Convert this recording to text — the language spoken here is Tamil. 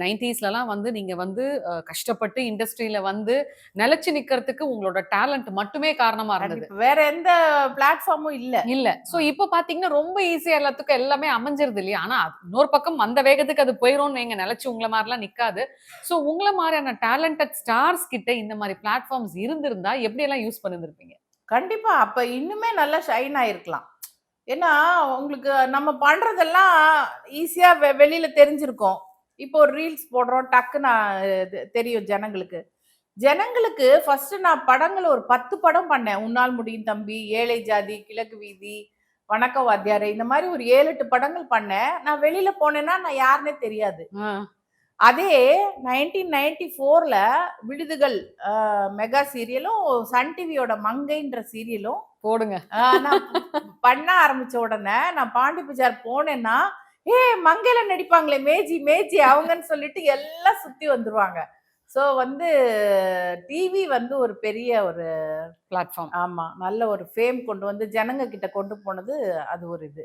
நைன்டிஸ்லலாம் வந்து நீங்க வந்து கஷ்டப்பட்டு இண்டஸ்ட்ரியில வந்து நிலைச்சு நிக்கிறதுக்கு உங்களோட டேலண்ட் மட்டுமே காரணமா இருந்தது. வேற எந்த பிளாட்ஃபார்மும் இல்ல. இல்ல. சோ இப்ப பாத்தீங்கன்னா ரொம்ப ஈஸியா எல்லாத்துக்கும் எல்லாமே அமைஞ்சிருது இல்லையா? ஆனா அது இன்னொரு பக்கம் அந்த வேகத்துக்கு அது போயிரும்னு நீங்க நினைச்சு உங்களை மாதிரிலாம் நிக்காது. சோ உங்களை மாதிரியான டேலண்டட் ஸ்டார்ஸ் கிட்ட இந்த மாதிரி பிளாட்ஃபார்ம்ஸ் இருந்திருந்தா எப்படி எல்லாம் யூஸ் பண்ணிருந்திருப்பீங்க? கண்டிப்பா. அப்ப இன்னுமே நல்லா ஷைன் ஆயிருக்கலாம். ஏன்னா உங்களுக்கு நம்ம பண்றதெல்லாம் ஈஸியா வெளியில தெரிஞ்சிருக்கும். இப்போ ஒரு ரீல்ஸ் போடுறோம் டக்கு நான் தெரியும் ஜனங்களுக்கு. ஜனங்களுக்கு ஃபர்ஸ்ட் நான் படங்கள் ஒரு பத்து படம் பண்ணேன். உன்னால் முடியும் தம்பி ஏழை ஜாதி கிழக்கு வீதி வணக்க வாத்தியாரை இந்த மாதிரி ஒரு ஏழு எட்டு படங்கள் பண்ணேன். நான் வெளியில போனேன்னா நான் யாருன்னே தெரியாது. அதே நைன்டீன் நைன்டி ஃபோர்ல விடுதுகள் மெகா சீரியலும் சன் டிவியோட மங்கைன்ற சீரியலும் போடுங்க. நான் பண்ண ஆரம்பிச்ச உடனே நான் பாண்டி பஜார் போனேன்னா ஏ மங்கையில நடிப்பாங்களே மேஜி மேஜி அவங்கன்னு சொல்லிட்டு எல்லாம் சுத்தி வந்துருவாங்க. ஸோ வந்து டிவி வந்து ஒரு பெரிய ஒரு பிளாட்ஃபார்ம் ஆமா நல்ல ஒரு ஃபேம் கொண்டு வந்து ஜனங்க கிட்ட கொண்டு போனது அது ஒரு இது.